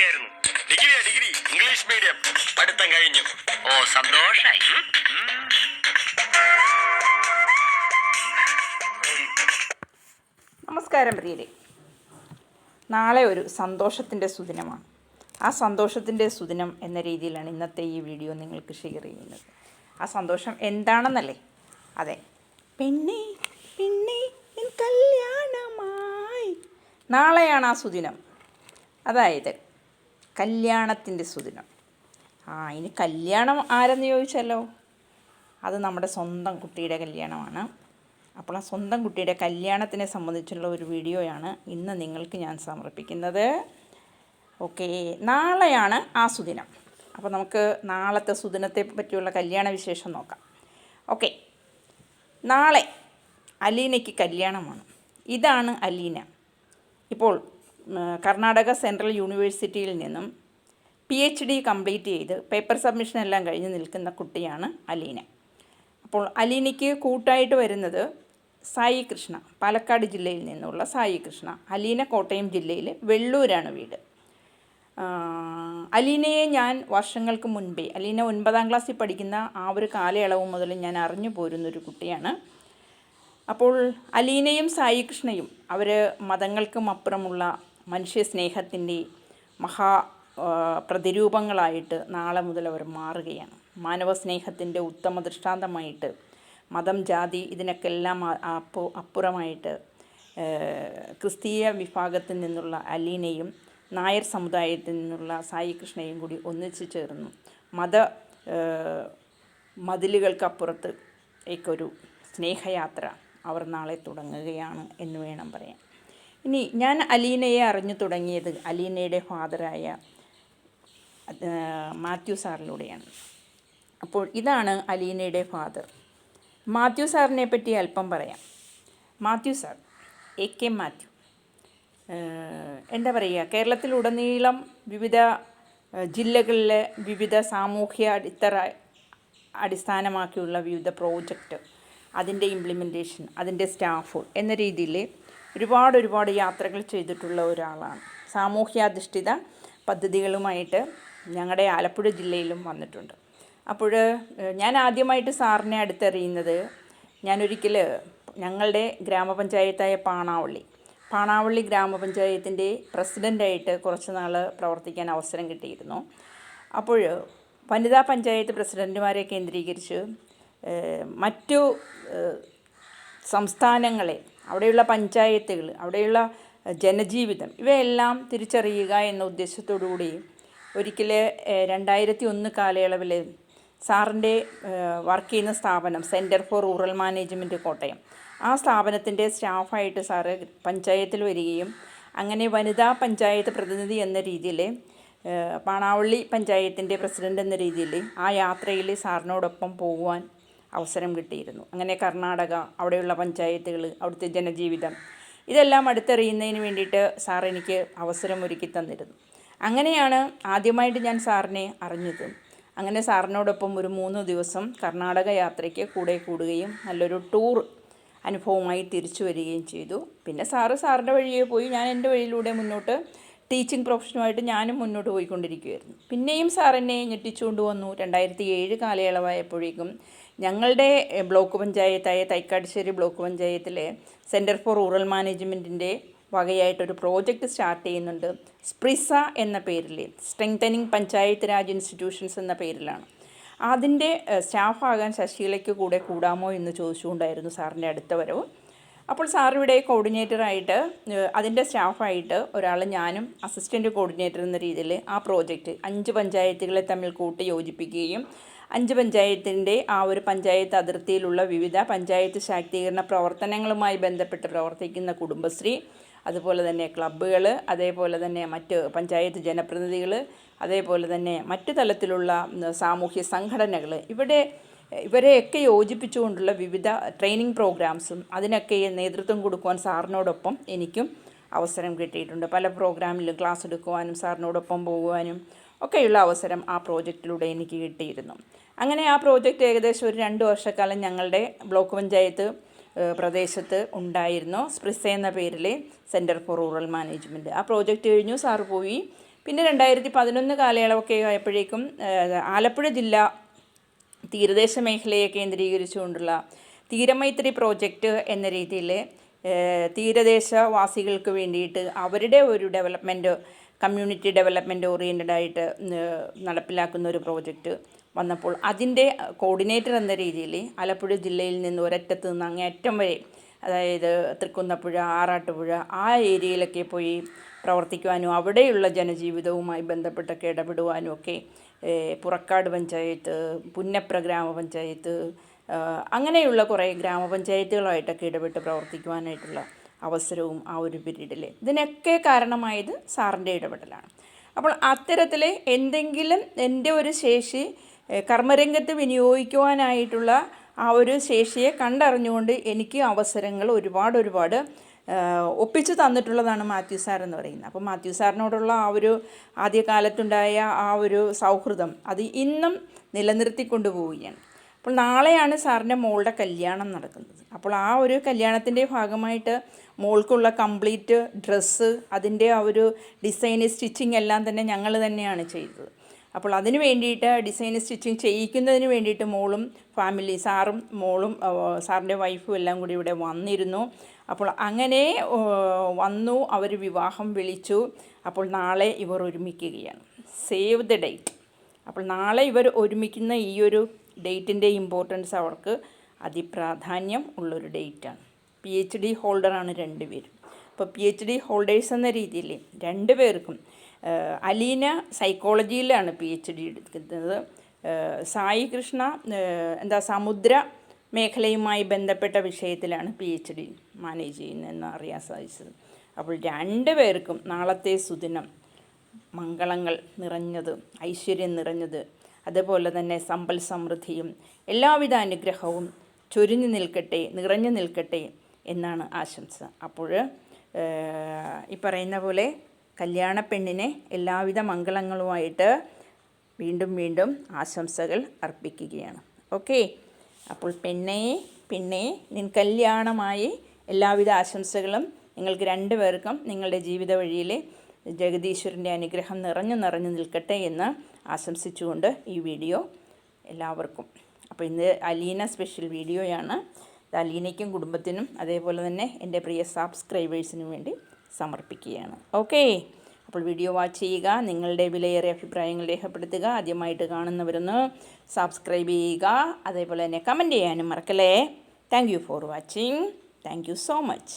പഠിക്കുകയായിരുന്നു ഡിഗ്രിയാ degree English medium പഠിത്തം കഴിഞ്ഞു. ഓ സന്തോഷായി. നമസ്കാരം പ്രിയരെ. നാളെ ഒരു സന്തോഷത്തിന്റെ സുദിനമാണ്. ആ സന്തോഷത്തിന്റെ സുദിനം എന്ന രീതിയിലാണ് ഇന്നത്തെ ഈ വീഡിയോ നിങ്ങൾക്ക് ഷെയർ ചെയ്യുന്നത്. ആ സന്തോഷം എന്താണെന്നല്ലേ? അതെ. പിന്നെ പിന്നെ കല്യാണമായി. നാളെയാണ് ആ സുദിനം. അതായത് കല്യാണത്തിന്റെ സുദിനം. ആ ഇനി കല്യാണം ആരെന്ന് ചോദിച്ചല്ലോ? അത് നമ്മുടെ സ്വന്തം കുട്ടിയുടെ കല്യാണമാണ്. അപ്പോൾ ആ സ്വന്തം കുട്ടിയുടെ കല്യാണത്തിനെ സംബന്ധിച്ചുള്ള ഒരു വീഡിയോയാണ് ഇന്ന് നിങ്ങൾക്ക് ഞാൻ സമർപ്പിക്കുന്നത്. ഓക്കെ നാളെയാണ് ആ സുദിനം. അപ്പോൾ നമുക്ക് നാളത്തെ സുദിനത്തെ പറ്റിയുള്ള കല്യാണ വിശേഷം നോക്കാം. ഓക്കെ നാളെ അലീനയ്ക്ക് കല്യാണമാണ്. ഇതാണ് അലീന. ഇപ്പോൾ കർണാടക സെൻട്രൽ യൂണിവേഴ്സിറ്റിയിൽ നിന്നും പി എച്ച് ഡി കംപ്ലീറ്റ് ചെയ്ത് പേപ്പർ സബ്മിഷൻ എല്ലാം കഴിഞ്ഞ് നിൽക്കുന്ന കുട്ടിയാണ് അലീന. അപ്പോൾ അലീനയ്ക്ക് കൂട്ടായിട്ട് വരുന്നത് സായി കൃഷ്ണ പാലക്കാട് ജില്ലയിൽ നിന്നുള്ള സായി കൃഷ്ണ അലീന കോട്ടയം ജില്ലയിൽ വെള്ളൂരാണ് വീട്. അലീനയെ ഞാൻ വർഷങ്ങൾക്ക് മുൻപേ അലീന ഒൻപതാം ക്ലാസ്സിൽ പഠിക്കുന്ന ആ ഒരു കാലയളവ് മുതൽ ഞാൻ അറിഞ്ഞു പോരുന്നൊരു കുട്ടിയാണ്. അപ്പോൾ അലീനയും സായി കൃഷ്ണയും അവർ മതങ്ങൾക്കും അപ്പുറമുള്ള മനുഷ്യ സ്നേഹത്തിന്റെ മഹാ പ്രതിരൂപങ്ങളായിട്ട് നാളെ മുതൽ അവർ മാറുകയാണ്. മാനവസ്നേഹത്തിന്റെ ഉത്തമ ദൃഷ്ടാന്തമായിട്ട് മതം ജാതി ഇതിനൊക്കെ എല്ലാം അ- അപ്പു അപ്പുറമായിട്ട് ക്രിസ്തീയ വിഭാഗത്തിൽ നിന്നുള്ള അലീനയും നായർ സമുദായത്തിൽ നിന്നുള്ള സായി കൃഷ്ണയും കൂടി ഒന്നിച്ചു ചേർന്നു. മത മതിലുകൾക്കപ്പുറത്ത് ഒരു സ്നേഹയാത്ര അവർ നാളെ തുടങ്ങുകയാണ് എന്ന് വേണം പറയാൻ. ഇനി ഞാൻ അലീനയെ അറിഞ്ഞു തുടങ്ങിയത് അലീനയുടെ ഫാദറായ മാത്യു സാറിലൂടെയാണ്. അപ്പോൾ ഇതാണ് അലീനയുടെ ഫാദർ. മാത്യു സാറിനെ പറ്റി അല്പം പറയാം. Mathew sir A K Mathew. എന്താ പറയുക കേരളത്തിലുടനീളം വിവിധ ജില്ലകളിലെ വിവിധ സാമൂഹ്യ അടിത്തറ അടിസ്ഥാനമാക്കിയുള്ള വിവിധ പ്രോജക്റ്റ് അതിന്റെ ഇംപ്ലിമെന്റേഷൻ അതിന്റെ സ്റ്റാഫ് എന്ന രീതിയിൽ ഒരുപാട് ഒരുപാട് യാത്രകൾ ചെയ്തിട്ടുള്ള ഒരാളാണ്. സാമൂഹ്യാധിഷ്ഠിത പദ്ധതികളുമായിട്ട് ഞങ്ങളുടെ ആലപ്പുഴ ജില്ലയിലും വന്നിട്ടുണ്ട്. അപ്പോൾ ഞാൻ ആദ്യമായിട്ട് സാറിനെ അടുത്തറിയുന്നത് ഞാനൊരിക്കൽ ഞങ്ങളുടെ ഗ്രാമപഞ്ചായത്തായ പാണാവള്ളി. പാണാവള്ളി ഗ്രാമപഞ്ചായത്തിന്റെ പ്രസിഡന്റായിട്ട് കുറച്ച് നാൾ പ്രവർത്തിക്കാൻ അവസരം കിട്ടിയിരുന്നു. അപ്പോൾ വനിതാ പഞ്ചായത്ത് പ്രസിഡന്റുമാരെ കേന്ദ്രീകരിച്ച് മറ്റു സംസ്ഥാനങ്ങളെ അവിടെയുള്ള പഞ്ചായത്തുകൾ അവിടെയുള്ള ജനജീവിതം ഇവയെല്ലാം തിരിച്ചറിയുക എന്ന ഉദ്ദേശത്തോടു കൂടി ഒരിക്കൽ രണ്ടായിരത്തി ഒന്ന് കാലയളവിൽ സാറിന്റെ വർക്ക് ചെയ്യുന്ന സ്ഥാപനം centre for rural management Kottayam ആ സ്ഥാപനത്തിന്റെ സ്റ്റാഫായിട്ട് സാറ് പഞ്ചായത്തിൽ വരികയും അങ്ങനെ വനിതാ പഞ്ചായത്ത് പ്രതിനിധി എന്ന രീതിയിൽ പാണാവള്ളി പഞ്ചായത്തിന്റെ പ്രസിഡന്റ് എന്ന രീതിയിൽ ആ യാത്രയിൽ സാറിനോടൊപ്പം പോകുവാൻ അവസരം കിട്ടിയിരുന്നു. അങ്ങനെ കർണാടക അവിടെയുള്ള പഞ്ചായത്തുകൾ അവിടുത്തെ ജനജീവിതം ഇതെല്ലാം അടുത്തെറിയുന്നതിന് വേണ്ടിയിട്ട് സാർ എനിക്ക് അവസരം ഒരുക്കി തന്നിരുന്നു. അങ്ങനെയാണ് ആദ്യമായിട്ട് ഞാൻ സാറിനെ അറിഞ്ഞത്. അങ്ങനെ സാറിനോടൊപ്പം ഒരു മൂന്ന് ദിവസം കർണാടക യാത്രയ്ക്ക് കൂടെ കൂടുകയും നല്ലൊരു ടൂർ അനുഭവമായി തിരിച്ചു വരികയും ചെയ്തു. പിന്നെ സാറ് സാറിന്റെ വഴിയെ പോയി ഞാൻ എന്റെ വഴിയിലൂടെ മുന്നോട്ട് ടീച്ചിങ് പ്രൊഫഷനുമായിട്ട് ഞാനും മുന്നോട്ട് പോയിക്കൊണ്ടിരിക്കുകയായിരുന്നു പിന്നെയും സാർ എന്നെ ഞെട്ടിച്ചുകൊണ്ട് വന്നു. രണ്ടായിരത്തി ഏഴ് കാലയളവായപ്പോഴേക്കും ഞങ്ങളുടെ ബ്ലോക്ക് പഞ്ചായത്തായ തൈക്കാട്ടുശ്ശേരി ബ്ലോക്ക് പഞ്ചായത്തിലെ സെന്റർ ഫോർ റൂറൽ മാനേജ്മെന്റിന്റെ വകയായിട്ടൊരു പ്രോജക്റ്റ് സ്റ്റാർട്ട് ചെയ്യുന്നുണ്ട്. സ്പ്രിസ എന്ന പേരിൽ സ്ട്രെങ്തനിങ് പഞ്ചായത്ത് രാജ് ഇൻസ്റ്റിറ്റ്യൂഷൻസ് എന്ന പേരിലാണ്. അതിന്റെ സ്റ്റാഫാകാൻ ശശികലയ്ക്ക് കൂടെ കൂടാമോ എന്ന് ചോദിച്ചുകൊണ്ടായിരുന്നു സാറിന്റെ അടുത്ത വരവ്. അപ്പോൾ സാറിവിടെ കോർഡിനേറ്ററായിട്ട് അതിന്റെ സ്റ്റാഫായിട്ട് ഒരാൾ ഞാനും അസിസ്റ്റന്റ് കോർഡിനേറ്റർ എന്ന രീതിയിൽ ആ പ്രോജക്റ്റ് അഞ്ച് പഞ്ചായത്തുകളെ തമ്മിൽ കൂട്ടി യോജിപ്പിക്കുകയും അഞ്ച് പഞ്ചായത്തിന്റെ ആ ഒരു പഞ്ചായത്ത് അതിർത്തിയിലുള്ള വിവിധ പഞ്ചായത്ത് ശാക്തീകരണ പ്രവർത്തനങ്ങളുമായി ബന്ധപ്പെട്ട് പ്രവർത്തിക്കുന്ന കുടുംബശ്രീ അതുപോലെ തന്നെ ക്ലബ്ബുകൾ അതേപോലെ തന്നെ മറ്റ് പഞ്ചായത്ത് ജനപ്രതിനിധികൾ അതേപോലെ തന്നെ മറ്റു തലത്തിലുള്ള സാമൂഹ്യ സംഘടനകൾ. ഇവിടെ ഇവരെയൊക്കെ യോജിപ്പിച്ചുകൊണ്ടുള്ള വിവിധ ട്രെയിനിങ് പ്രോഗ്രാംസും അതിനൊക്കെ നേതൃത്വം കൊടുക്കുവാൻ സാറിനോടൊപ്പം എനിക്കും അവസരം കിട്ടിയിട്ടുണ്ട്. പല പ്രോഗ്രാമിലും ക്ലാസ് എടുക്കുവാനും സാറിനോടൊപ്പം പോകുവാനും ഒക്കെയുള്ള അവസരം ആ പ്രോജക്റ്റിലൂടെ എനിക്ക് കിട്ടിയിരുന്നു. അങ്ങനെ ആ പ്രോജക്റ്റ് ഏകദേശം ഒരു രണ്ട് വർഷക്കാലം ഞങ്ങളുടെ ബ്ലോക്ക് പഞ്ചായത്ത് പ്രദേശത്ത് ഉണ്ടായിരുന്നു. സ്പ്രിസ എന്ന പേരിൽ സെന്റർ ഫോർ റൂറൽ മാനേജ്മെന്റ് ആ പ്രോജക്റ്റ് കഴിഞ്ഞു സാറ് പോയി. പിന്നെ രണ്ടായിരത്തി പതിനൊന്ന് കാലയളവൊക്കെ ആയപ്പോഴേക്കും ആലപ്പുഴ ജില്ല തീരദേശ മേഖലയെ കേന്ദ്രീകരിച്ചുകൊണ്ടുള്ള തീരമൈത്രി പ്രോജക്റ്റ് എന്ന രീതിയിൽ തീരദേശവാസികൾക്ക് വേണ്ടിയിട്ട് അവരുടെ ഒരു ഡെവലപ്മെന്റ് കമ്മ്യൂണിറ്റി ഡെവലപ്മെന്റ് ഓറിയന്റഡ് ആയിട്ട് നടപ്പിലാക്കുന്ന ഒരു പ്രോജക്റ്റ് വന്നപ്പോൾ അതിന്റെ കോർഡിനേറ്റർ എന്ന രീതിയിൽ ആലപ്പുഴ ജില്ലയിൽ നിന്ന് ഒരറ്റത്ത് നിന്ന് അങ്ങേയറ്റം വരെ അതായത് തൃക്കുന്നപ്പുഴ ആറാട്ടുപുഴ ആ ഏരിയയിലൊക്കെ പോയി പ്രവർത്തിക്കുവാനും അവിടെയുള്ള ജനജീവിതവുമായി ബന്ധപ്പെട്ടൊക്കെ ഇടപെടുവാനും ഒക്കെ പുറക്കാട് പഞ്ചായത്ത് പുന്നപ്ര ഗ്രാമപഞ്ചായത്ത് അങ്ങനെയുള്ള കുറേ ഗ്രാമപഞ്ചായത്തുകളായിട്ടൊക്കെ ഇടപെട്ട് പ്രവർത്തിക്കുവാനായിട്ടുള്ള അവസരവും ആ ഒരു പീരീഡിൽ ഇതിനൊക്കെ കാരണമായത് സാറിന്റെ ഇടപെടലാണ്. അപ്പോൾ അത്തരത്തിൽ എന്തെങ്കിലും എന്റെ ഒരു ശേഷി കർമ്മരംഗത്ത് വിനിയോഗിക്കുവാനായിട്ടുള്ള ആ ഒരു ശേഷിയെ കണ്ടറിഞ്ഞുകൊണ്ട് എനിക്ക് അവസരങ്ങൾ ഒരുപാട് ഒരുപാട് ഒപ്പിച്ചു തന്നിട്ടുള്ളതാണ് മാത്യു സാർ എന്ന് പറയുന്നത്. അപ്പോൾ മാത്യു സാറിനോടുള്ള ആ ഒരു ആദ്യകാലത്തുണ്ടായ ആ ഒരു സൗഹൃദം അത് ഇന്നും നിലനിർത്തിക്കൊണ്ടു പോവുകയാണ് അപ്പോൾ നാളെയാണ് സാറിന്റെ മോളുടെ കല്യാണം നടക്കുന്നത്. അപ്പോൾ ആ ഒരു കല്യാണത്തിന്റെ ഭാഗമായിട്ട് മോൾക്കുള്ള കംപ്ലീറ്റ് ഡ്രസ്സ് അതിന്റെ ആ ഒരു ഡിസൈൻ സ്റ്റിച്ചിങ് എല്ലാം തന്നെ ഞങ്ങൾ തന്നെയാണ് ചെയ്തത്. അപ്പോൾ അതിന് വേണ്ടിയിട്ട് ഡിസൈൻ സ്റ്റിച്ചിങ് ചെയ്യിക്കുന്നതിന് വേണ്ടിയിട്ട് മോളും ഫാമിലി സാറും മോളും സാറിന്റെ വൈഫും എല്ലാം കൂടി ഇവിടെ വന്നിരുന്നു. അപ്പോൾ അങ്ങനെ വന്നു അവർ വിവാഹം വിളിച്ചു. അപ്പോൾ നാളെ ഇവർ ഒരുമിക്കുകയാണ്. Save the date. അപ്പോൾ നാളെ ഇവർ ഒരുമിക്കുന്ന ഈ ഒരു ഡേറ്റിന്റെ ഇമ്പോർട്ടൻസ് അവർക്ക് അതിപ്രാധാന്യം ഉള്ളൊരു ഡേറ്റാണ്. പി എച്ച് ഡി ഹോൾഡറാണ് രണ്ടുപേരും അപ്പോൾ പി എച്ച് ഡി ഹോൾഡേഴ്സ് എന്ന രീതിയിൽ രണ്ട് പേർക്കും അലീന സൈക്കോളജിയിലാണ് പി എച്ച് ഡി എടുക്കുന്നത്. സായി കൃഷ്ണ എന്താ സമുദ്ര മേഖലയുമായി ബന്ധപ്പെട്ട വിഷയത്തിലാണ് പി എച്ച് ഡി മാനേജ് ചെയ്യുന്നതെന്ന് അറിയാൻ സാധിച്ചത്. അപ്പോൾ രണ്ട് പേർക്കും നാളത്തെ സുദിനം മംഗളങ്ങൾ നിറഞ്ഞത് ഐശ്വര്യം നിറഞ്ഞത് അതുപോലെ തന്നെ സമ്പൽ സമൃദ്ധിയും എല്ലാവിധ അനുഗ്രഹവും ചൊരിഞ്ഞു നിൽക്കട്ടെ നിറഞ്ഞു നിൽക്കട്ടെ എന്നാണ് ആശംസ. അപ്പോൾ ഈ പറയുന്ന പോലെ കല്യാണ പെണ്ണിനെ എല്ലാവിധ മംഗളങ്ങളുമായിട്ട് വീണ്ടും വീണ്ടും ആശംസകൾ അർപ്പിക്കുകയാണ്. ഓക്കെ? അപ്പോൾ പെണ്ണേ പെണ്ണേ നിൻ കല്യാണമായി എല്ലാവിധ ആശംസകളും നിങ്ങൾക്ക് രണ്ടുപേർക്കും നിങ്ങളുടെ ജീവിത വഴിയിൽ ജഗദീശ്വരന്റെ അനുഗ്രഹം നിറഞ്ഞു നിറഞ്ഞു നിൽക്കട്ടെ എന്ന് ആശംസിച്ചുകൊണ്ട് ഈ വീഡിയോ എല്ലാവർക്കും. അപ്പോൾ ഇന്ന് അലീന സ്പെഷ്യൽ വീഡിയോയാണ്. ഇത് അലീനയ്ക്കും കുടുംബത്തിനും അതേപോലെ തന്നെ എന്റെ പ്രിയ സബ്സ്ക്രൈബേഴ്സിനും വേണ്ടി സമർപ്പിക്കുകയാണ്. ഓക്കേ. അപ്പോൾ വീഡിയോ വാച്ച് ചെയ്യുക നിങ്ങളുടെ വിലയേറിയ അഭിപ്രായങ്ങൾ രേഖപ്പെടുത്തുക ആദ്യമായിട്ട് കാണുന്നവരൊന്ന് സബ്സ്ക്രൈബ് ചെയ്യുക അതേപോലെ തന്നെ കമന്റ് ചെയ്യാനും മറക്കല്ലേ? Thank for watching thank so much